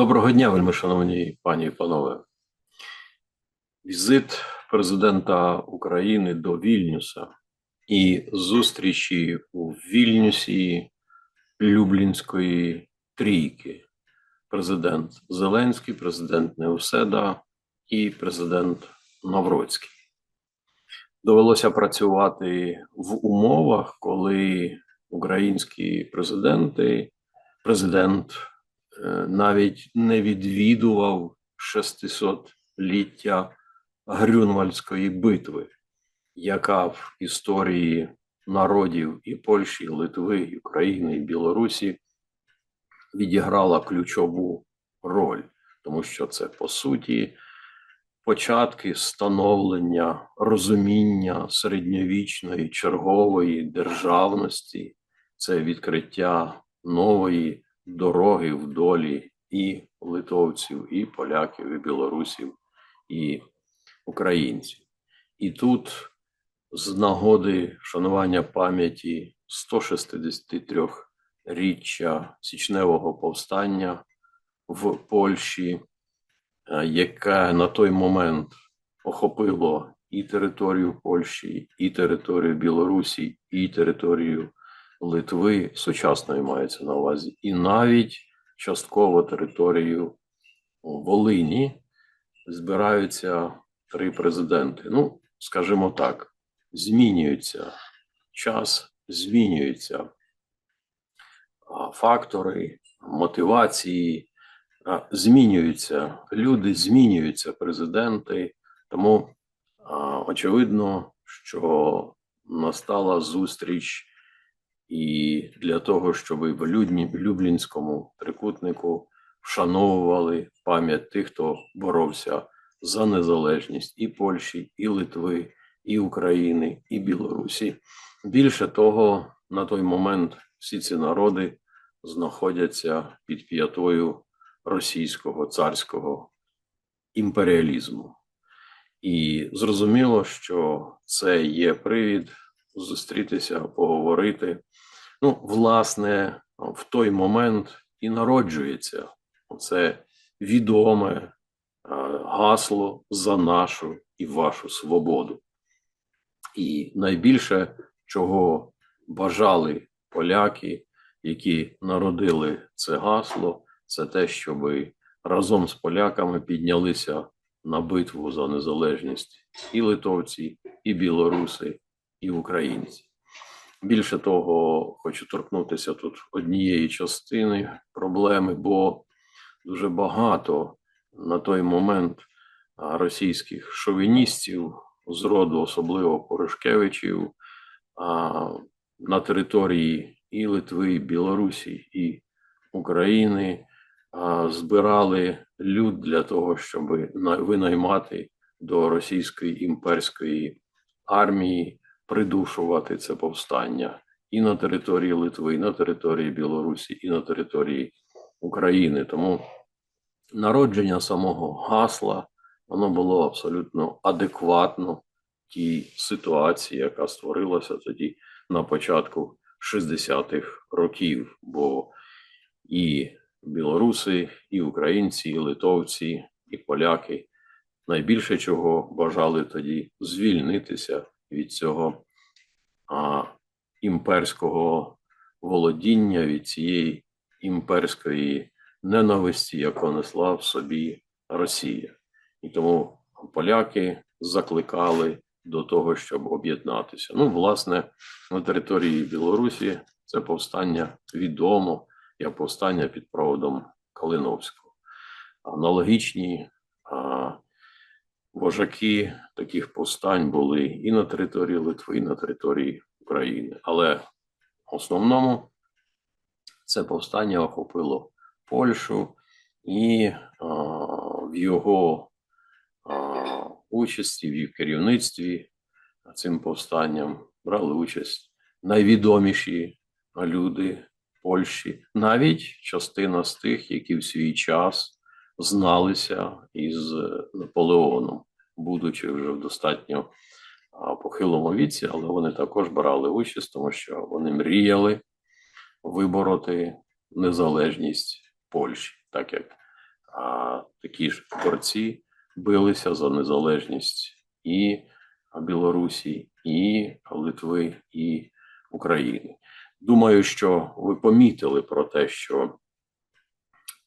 Доброго дня, вельми шановні пані і панове. Візит президента України до Вільнюса і зустрічі у Вільнюсі Люблінської трійки. Президент Зеленський, президент Неуседа і президент Навроцький. Довелося працювати в умовах, коли українські президенти, президент навіть не відвідував 600-ліття Грюнвальдської битви, яка в історії народів і Польщі, і Литви, і України і Білорусі відіграла ключову роль, тому що це по суті початки становлення розуміння середньовічної чергової державності, це відкриття нової дороги в долі і литовців, і поляків, і білорусів, і українців. І тут, з нагоди шанування пам'яті 163 річчя січневого повстання в Польщі, е, яке на той момент охопило і територію Польщі, і територію Білорусі, і територію Литви, сучасної мається на увазі, і навіть частково територію Волині збираються три президенти. Ну, скажімо так, змінюється час, змінюються фактори мотивації, змінюються люди, змінюються президенти. Тому очевидно, що настала зустріч і для того, щоб в Люблінському трикутнику вшановували пам'ять тих, хто боровся за незалежність і Польщі, і Литви, і України, і Білорусі. Більше того, на той момент всі ці народи знаходяться під п'ятою російського царського імперіалізму. І зрозуміло, що це є привід зустрітися, поговорити. Ну, власне, в той момент і народжується це відоме гасло за нашу і вашу свободу. І найбільше, чого бажали поляки, які народили це гасло, це те, щоб разом з поляками піднялися на битву за незалежність і литовці, і білоруси, і українці. Більше того, хочу торкнутися тут однієї частини проблеми, бо дуже багато на той момент російських шовіністів з роду, особливо Порошкевичів, на території і Литви, і Білорусі і України збирали люд для того, щоб винаймати до російської імперської армії, придушувати це повстання і на території Литви, і на території Білорусі, і на території України. Тому народження самого гасла воно було абсолютно адекватно тій ситуації, яка створилася тоді на початку 60-х років. Бо і білоруси, і українці, і литовці, і поляки найбільше чого бажали тоді звільнитися від цього а, імперського володіння, від цієї імперської ненависті, яку несла в собі Росія. І тому поляки закликали до того, щоб об'єднатися. Ну, власне, на території Білорусі це повстання відомо як повстання під проводом Калиновського. Аналогічні а, вожаки таких повстань були і на території Литви, і на території України. Але в основному це повстання охопило Польщу і а, в його а, участі, в їх керівництві цим повстанням брали участь найвідоміші люди Польщі, навіть частина з тих, які в свій час зналися із Наполеоном, будучи вже в достатньо похилому віці, але вони також брали участь, тому що вони мріяли вибороти незалежність Польщі, так як а, такі ж борці билися за незалежність і Білорусі, і Литви, і України. Думаю, що ви помітили про те, що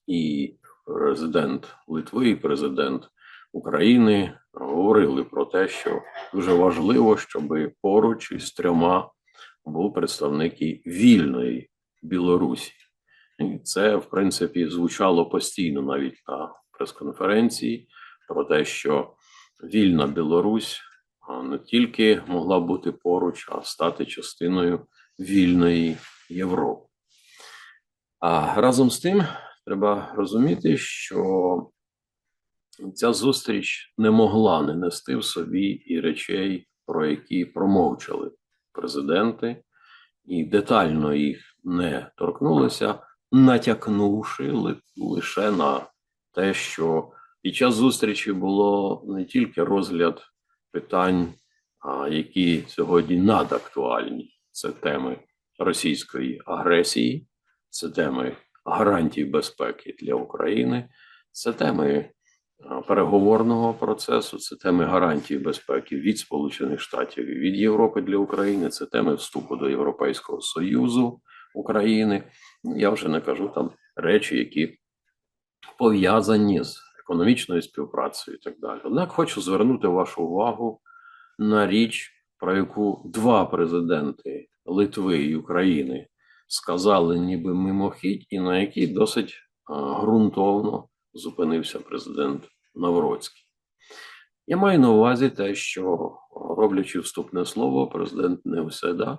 і президент Литви, і президент України говорили про те, що дуже важливо, щоб поруч із трьома був представник вільної Білорусі. І це, в принципі, звучало постійно навіть на прес-конференції про те, що вільна Білорусь не тільки могла бути поруч, а стати частиною вільної Європи. А разом з тим треба розуміти, що ця зустріч не могла не нести в собі і речей, про які промовчали президенти, і детально їх не торкнулися, натякнувши лише на те, що під час зустрічі було не тільки розгляд питань, які сьогодні надактуальні. Це теми російської агресії, це теми гарантій безпеки для України, це теми переговорного процесу, це теми гарантій безпеки від Сполучених Штатів і від Європи для України, це теми вступу до Європейського Союзу України. Я вже не кажу там речі, які пов'язані з економічною співпрацею і так далі. Однак хочу звернути вашу увагу на річ, про яку два президенти Литви і України сказали, ніби мимохідь, і на якій досить а, ґрунтовно зупинився президент Навроцький. Я маю на увазі те, що роблячи вступне слово, президент Невседа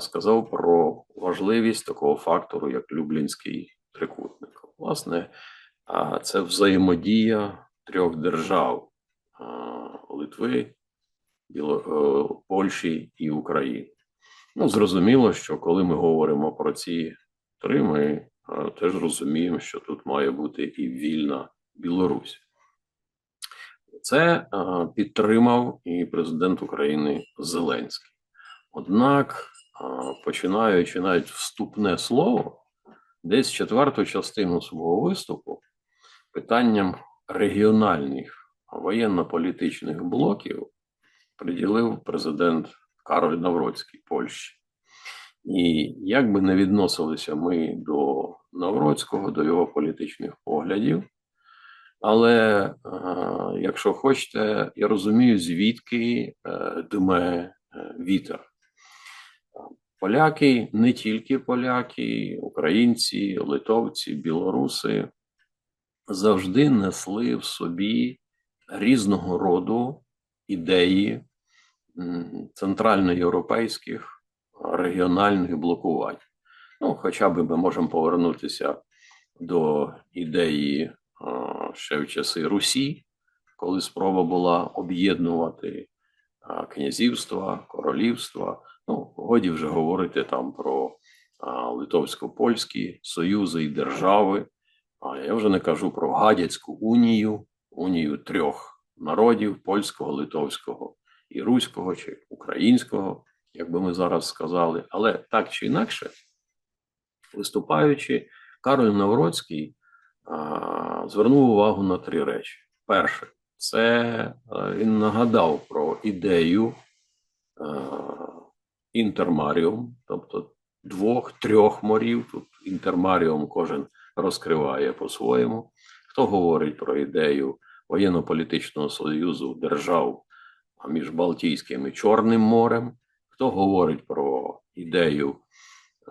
сказав про важливість такого фактору, як Люблінський трикутник. Власне, це взаємодія трьох держав Литви, е, Польщі і України. Ну, зрозуміло, що коли ми говоримо про ці три, ми теж розуміємо, що тут має бути і вільна Білорусь. Це підтримав і президент України Зеленський. Однак, починаючи навіть вступне слово, десь четверту частину свого виступу питанням регіональних воєнно-політичних блоків приділив президент Кароль Навроцький Польщі. І як би не відносилися ми до Навроцького, до його політичних поглядів, але е, якщо хочете, я розумію, звідки е, дме е, вітер. Поляки, не тільки поляки, українці, литовці, білоруси завжди несли в собі різного роду ідеї центральноєвропейських регіональних блокувань. Ну, хоча б ми можемо повернутися до ідеї ще в часи Русі, коли спроба була об'єднувати князівства, королівства. Ну, годі вже говорити там про литовсько-польські союзи і держави. А я вже не кажу про гадяцьку унію, унію трьох народів польського, литовського і руського чи українського, як би ми зараз сказали. Але так чи інакше, виступаючи, Кароль Навроцький а, звернув увагу на три речі. Перше, це а, він нагадав про ідею а, інтермаріум, тобто двох-трьох морів. Тут інтермаріум кожен розкриває по-своєму. Хто говорить про ідею воєнно-політичного союзу держав між Балтійським і Чорним морем, хто говорить про ідею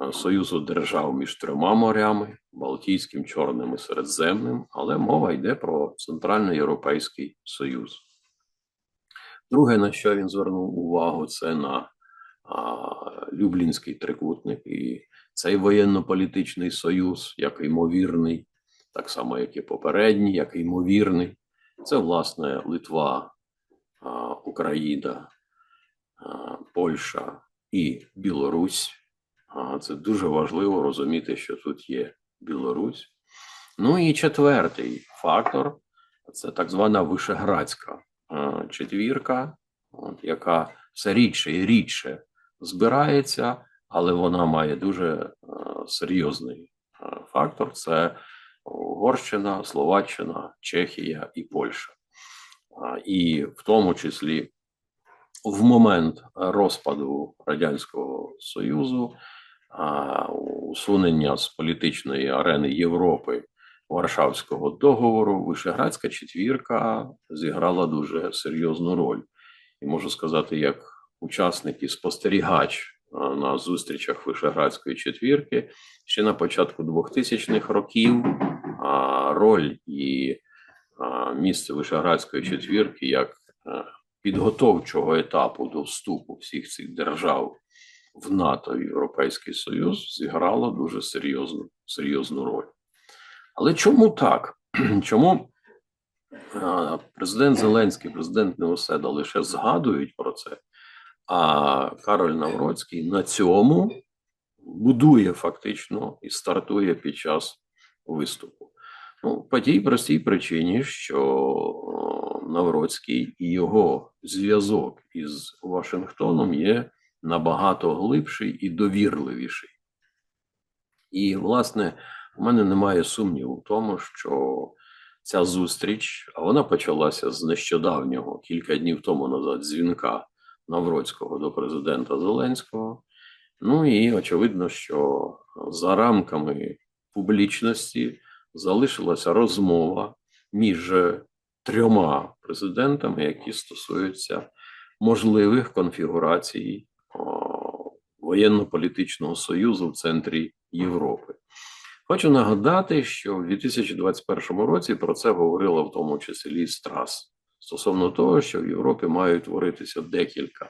е, союзу держав між трьома морями Балтійським, Чорним і Середземним, але мова йде про Центральноєвропейський Союз. Друге, на що він звернув увагу, це на а, Люблінський трикутник і цей воєнно-політичний союз, як ймовірний, так само, як і попередній, як ймовірний. Це, власне, Литва, Україна, Польща і Білорусь. Це дуже важливо розуміти, що тут є Білорусь. Ну і четвертий фактор це так звана Вишеградська четвірка, яка все рідше і рідше збирається, але вона має дуже серйозний фактор: це Угорщина, Словаччина, Чехія і Польща. І в тому числі в момент розпаду Радянського Союзу, усунення з політичної арени Європи Варшавського договору, Вишеградська четвірка зіграла дуже серйозну роль. І можу сказати, як учасник і спостерігач на зустрічах Вишеградської четвірки ще на початку 2000-х років роль і місце Вишеградської четвірки як е, підготовчого етапу до вступу всіх цих держав в НАТО і Європейський Союз зіграло дуже серйозну, серйозну роль. Але чому так? Чому президент Зеленський, президент Неоседа лише згадують про це, а Кароль Навроцький на цьому будує фактично і стартує під час виступу? Ну, по тій простій причині, що Навроцький і його зв'язок із Вашингтоном є набагато глибший і довірливіший. І, власне, у мене немає сумніву в тому, що ця зустріч, а вона почалася з нещодавнього, кілька днів тому назад, дзвінка Навроцького до президента Зеленського. Ну і очевидно, що за рамками публічності залишилася розмова між трьома президентами, які стосуються можливих конфігурацій воєнно-політичного союзу в центрі Європи. Хочу нагадати, що в 2021 році про це говорила в тому числі Страс стосовно того, що в Європі мають творитися декілька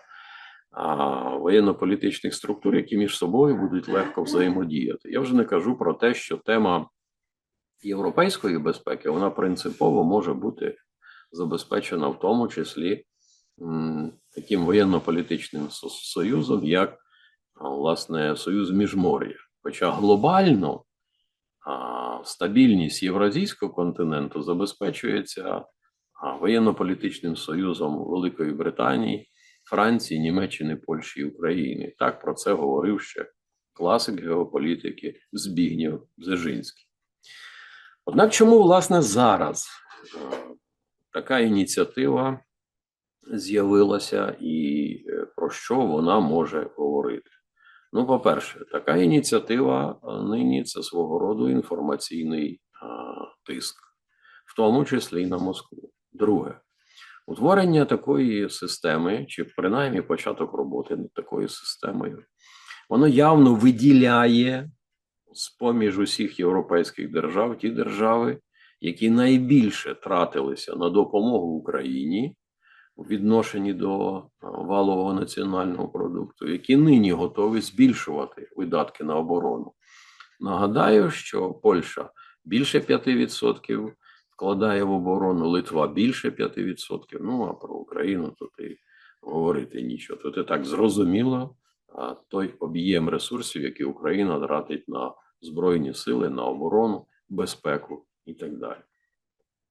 воєнно-політичних структур, які між собою будуть легко взаємодіяти. Я вже не кажу про те, що тема європейської безпеки вона принципово може бути забезпечена в тому числі таким воєнно-політичним союзом, як власне Союз Міжмор'я. Хоча глобально стабільність Євразійського континенту забезпечується воєнно-політичним союзом Великої Британії, Франції, Німеччини, Польщі і України. Так про це говорив ще класик геополітики Збігнєв Бзежинський. Однак, чому власне зараз е, така ініціатива з'явилася і е, про що вона може говорити? Ну, по-перше, така ініціатива е, нині це свого роду інформаційний а, тиск, в тому числі й на Москву. Друге, утворення такої системи, чи принаймні початок роботи над такою системою, воно явно виділяє з поміж усіх європейських держав ті держави, які найбільше тратилися на допомогу Україні у відношенні до а, валового національного продукту, які нині готові збільшувати видатки на оборону. Нагадаю, що Польща більше 5% вкладає в оборону, Литва більше 5%. Ну а про Україну тут і говорити нічого. Тут і так зрозуміло той об'єм ресурсів, які Україна тратить на збройні сили, на оборону, безпеку і так далі.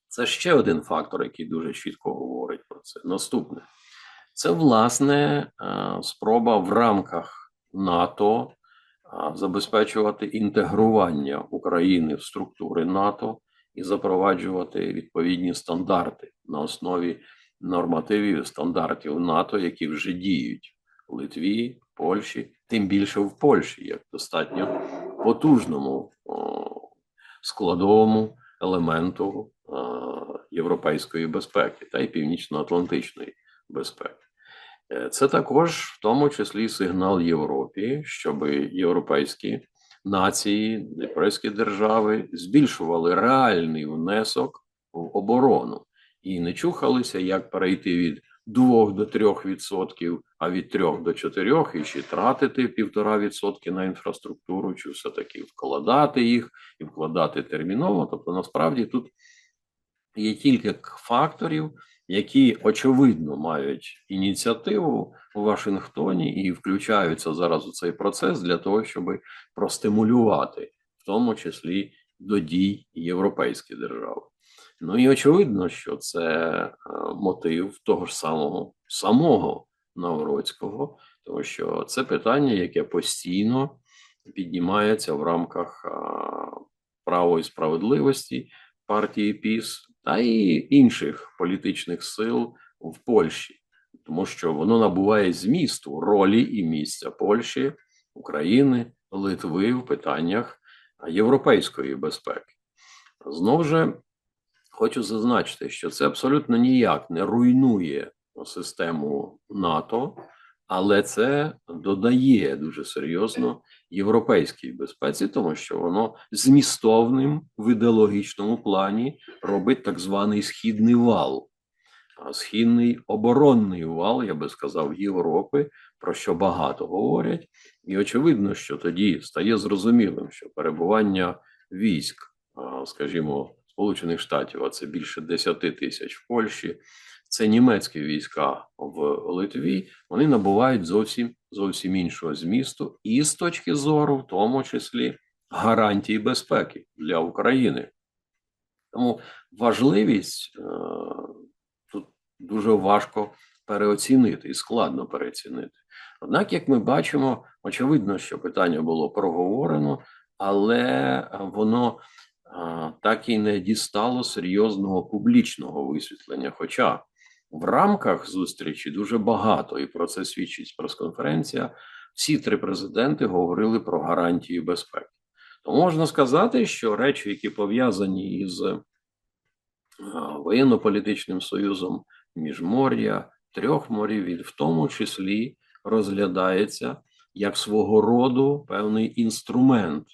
Це ще один фактор, який дуже чітко говорить про це. Наступне це власне е, спроба в рамках НАТО забезпечувати інтегрування України в структури НАТО і запроваджувати відповідні стандарти на основі нормативів і стандартів НАТО, які вже діють в Литві, Польщі, тим більше в Польщі, як достатньо потужному складовому елементу європейської безпеки та й північно-атлантичної безпеки. Е, Це також в тому числі сигнал Європі, щоб європейські нації, європейські держави збільшували реальний внесок в оборону і не чухалися, як перейти від 2 до 3 відсотків, а від 3 до 4, і ще тратити півтора відсотки на інфраструктуру, чи все-таки вкладати їх і вкладати терміново. Тобто, насправді тут є кілька факторів, які очевидно мають ініціативу у Вашингтоні і включаються зараз у цей процес для того, щоб простимулювати, в тому числі до дій європейські держави. Ну і очевидно, що це е, мотив того ж самого самого Навроцького, тому що це питання, яке постійно піднімається в рамках право і справедливості партії ПІС та і інших політичних сил в Польщі, тому що воно набуває змісту ролі і місця Польщі, України, Литви в питаннях європейської безпеки. Знову ж хочу зазначити, що це абсолютно ніяк не руйнує систему НАТО, але це додає дуже серйозно європейській безпеці, тому що воно змістовним в ідеологічному плані робить так званий східний вал, східний оборонний вал, я би сказав, Європи, про що багато говорять, і очевидно, що тоді стає зрозумілим, що перебування військ, скажімо, Сполучених Штатів, а це більше 10 тисяч в Польщі, це німецькі війська в Литві, вони набувають зовсім зовсім іншого змісту, і з точки зору, в тому числі, гарантії безпеки для України. Тому важливість е, тут дуже важко переоцінити і складно переоцінити. Однак, як ми бачимо, очевидно, що питання було проговорено, але воно так і не дістало серйозного публічного висвітлення. Хоча в рамках зустрічі дуже багато, і про це свідчить прес-конференція. Всі три президенти говорили про гарантії безпеки. То можна сказати, що речі, які пов'язані із е, воєнно-політичним союзом міжмор'я, трьох морів, він в тому числі розглядається як свого роду певний інструмент,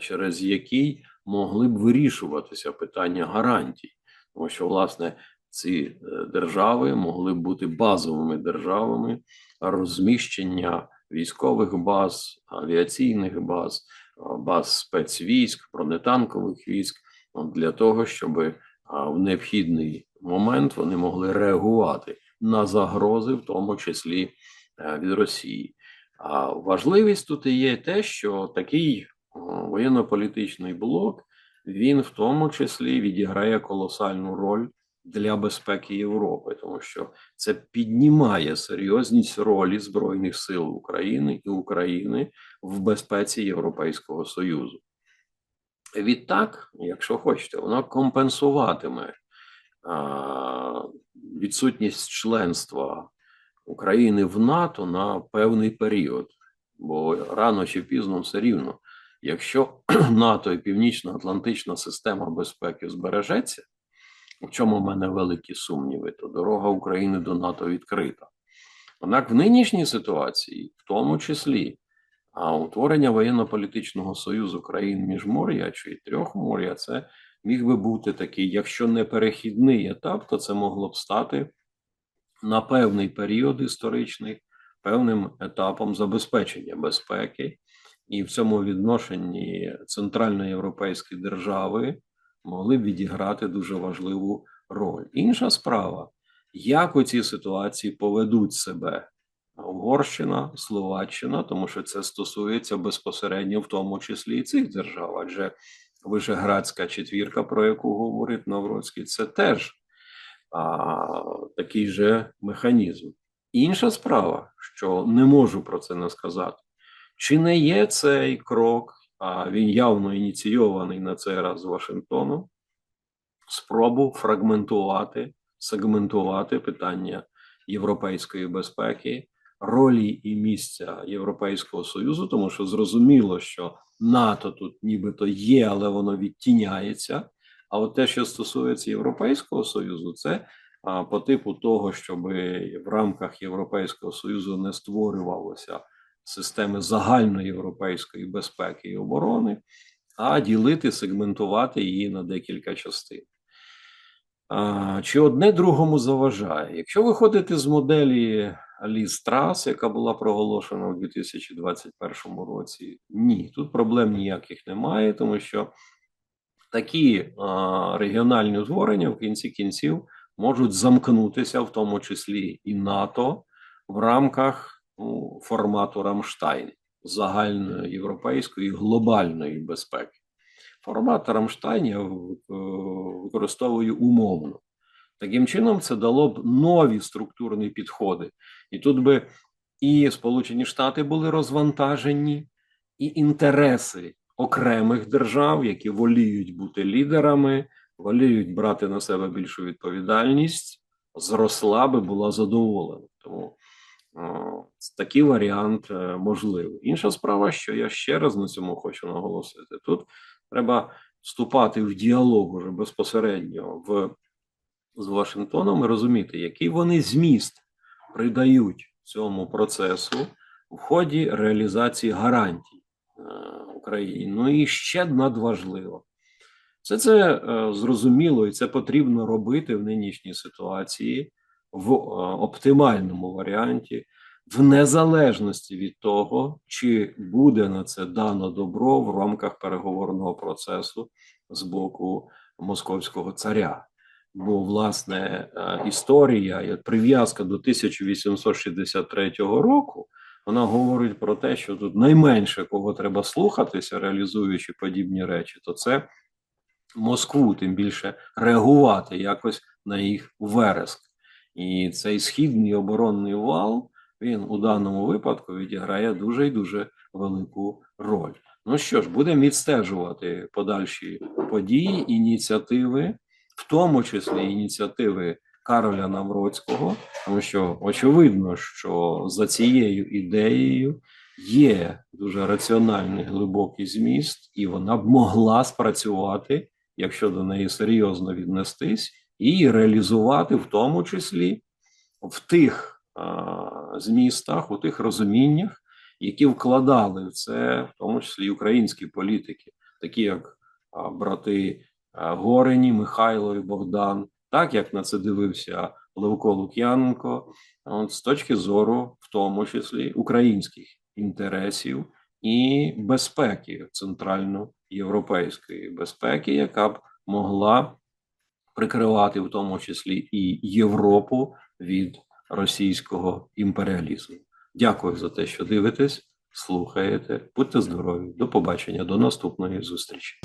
через який могли б вирішуватися питання гарантій, тому що власне ці е, держави могли б бути базовими державами розміщення військових баз, авіаційних баз, баз спецвійськ, бронетанкових військ для того, щоб в необхідний момент вони могли реагувати на загрози, в тому числі е, від Росії. А важливість тут і є те, що такий воєнно-політичний блок він в тому числі відіграє колосальну роль для безпеки Європи, тому що це піднімає серйозність ролі збройних сил України і України в безпеці Європейського Союзу. Відтак, якщо хочете, воно компенсуватиме відсутність членства України в НАТО на певний період, бо рано чи пізно все рівно, якщо НАТО і Північно-Атлантична система безпеки збережеться, в чому в мене великі сумніви, то дорога України до НАТО відкрита. Однак в нинішній ситуації, в тому числі, а утворення воєнно-політичного союзу країн міжмор'я чи трьохмор'я, це міг би бути такий, якщо не перехідний етап, то це могло б стати на певний період історичний певним етапом забезпечення безпеки, і в цьому відношенні центральноєвропейські держави могли б відіграти дуже важливу роль. Інша справа, як у цій ситуації поведуть себе Угорщина, Словаччина, тому що це стосується безпосередньо в тому числі і цих держав, адже Вишеградська четвірка, про яку говорить Навроцький, це теж а, такий же механізм. Інша справа, що не можу про це не сказати, чи не є цей крок, а він явно ініційований на цей раз з Вашингтону, спробу фрагментувати, сегментувати питання європейської безпеки, ролі і місця Європейського Союзу, тому що зрозуміло, що НАТО тут нібито є, але воно відтіняється. А от те, що стосується Європейського Союзу, це по типу того, щоб в рамках Європейського Союзу не створювалося системи загальноєвропейської безпеки і оборони, а ділити, сегментувати її на декілька частин. Чи одне другому заважає? Якщо виходити з моделі Ліз Трас, яка була проголошена у 2021 році, ні, тут проблем ніяких немає, тому що такі а, регіональні утворення в кінці кінців можуть замкнутися, в тому числі і НАТО, в рамках ну, формату Рамштайн загальної європейської глобальної безпеки. Формат Рамштайн я використовую умовно. Таким чином, це дало б нові структурні підходи. І тут би і Сполучені Штати були розвантажені, і інтереси окремих держав, які воліють бути лідерами, воліють брати на себе більшу відповідальність, зросла би була задоволена. Тому такий варіант е, можливий. Інша справа, що я ще раз на цьому хочу наголосити: тут треба вступати в діалог уже безпосередньо в з Вашингтоном і розуміти, який вони зміст придають цьому процесу в ході реалізації гарантій е, Україні. Ну і ще надважливо. Все це е, зрозуміло і це потрібно робити в нинішній ситуації в е, оптимальному варіанті, в незалежності від того, чи буде на це дано добро в рамках переговорного процесу з боку московського царя. Бо власне е, історія, як прив'язка до 1863 року, вона говорить про те, що тут найменше кого треба слухатися, реалізуючи подібні речі, то це Москву, тим більше реагувати якось на їх вереск. І цей східний оборонний вал він у даному випадку відіграє дуже і дуже велику роль. Ну що ж, будемо відстежувати подальші події, ініціативи, в тому числі ініціативи Кароля Навроцького, тому що очевидно, що за цією ідеєю є дуже раціональний глибокий зміст, і вона б могла спрацювати, якщо до неї серйозно віднестись, і реалізувати в тому числі в тих змістах, у тих розуміннях, які вкладали в це, в тому числі українські політики, такі як брати Горені, Михайло і Богдан, так як на це дивився Левко Лук'яненко, з точки зору, в тому числі українських інтересів і безпеки центральноєвропейської безпеки, яка б могла прикривати в тому числі і Європу від російського імперіалізму. Дякую за те, що дивитесь, слухаєте. Будьте здорові, до побачення, до наступної зустрічі.